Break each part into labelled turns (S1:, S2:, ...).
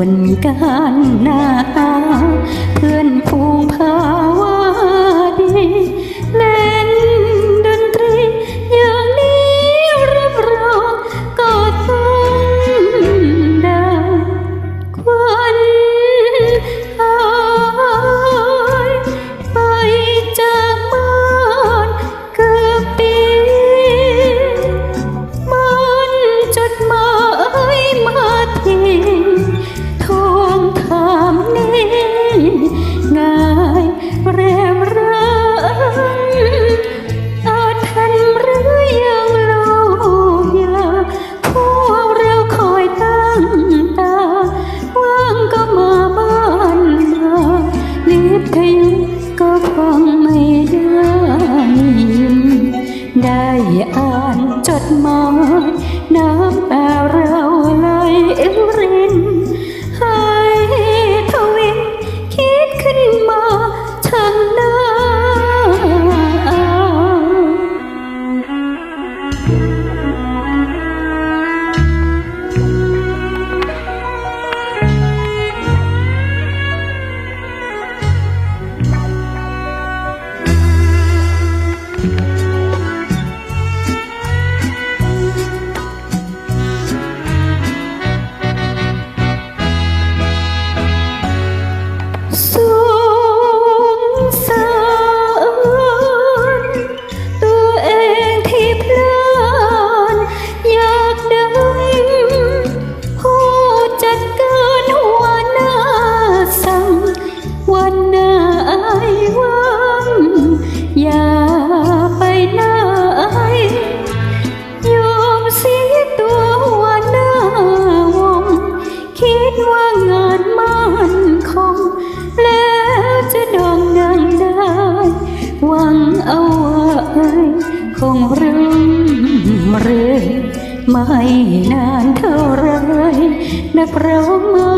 S1: คนกันน้า คิดว่างานมั่นคง แล้วจะดองดังได้ หวังเอาไว้คงเริ่มเรื่อยไม่นานเท่าไรนักร้องไม่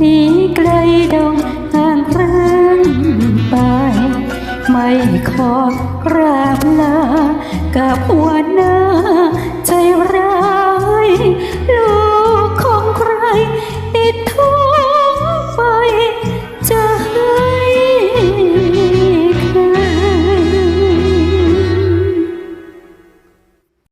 S1: นีไกลดงห่างเรื่งไป ไม่ขอราบลากับวันนา